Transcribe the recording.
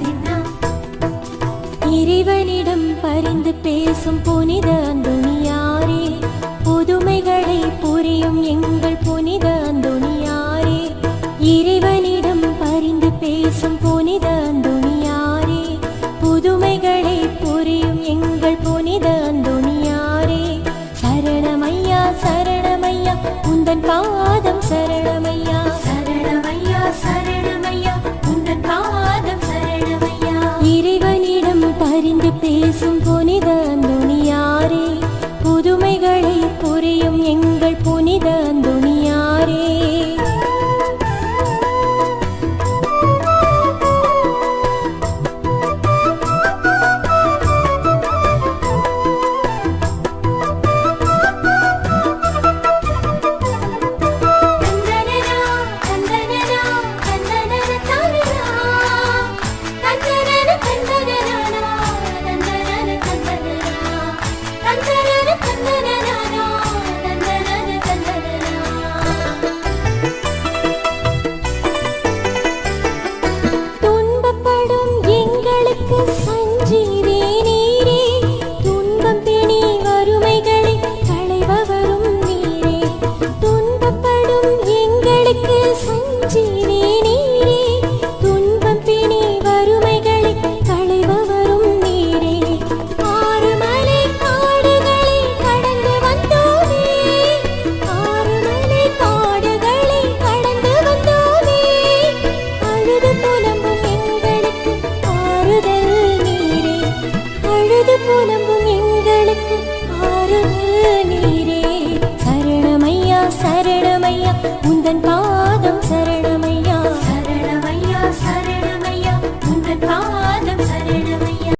தினம் இறைவனிடம் பரிந்து பேசும் புனித அந்தோனியாரே புதுமைகளை புரியும் எங்கள் புனித அந்தோனியாரே இறைவனிடம் பரிந்து பேசும் புனித அந்தோனியாரே புதுமைகளை புரியும் எங்கள் புனித அந்தோனியாரே சரணமையா சரணமையா உந்தன் பாத உந்தன் பா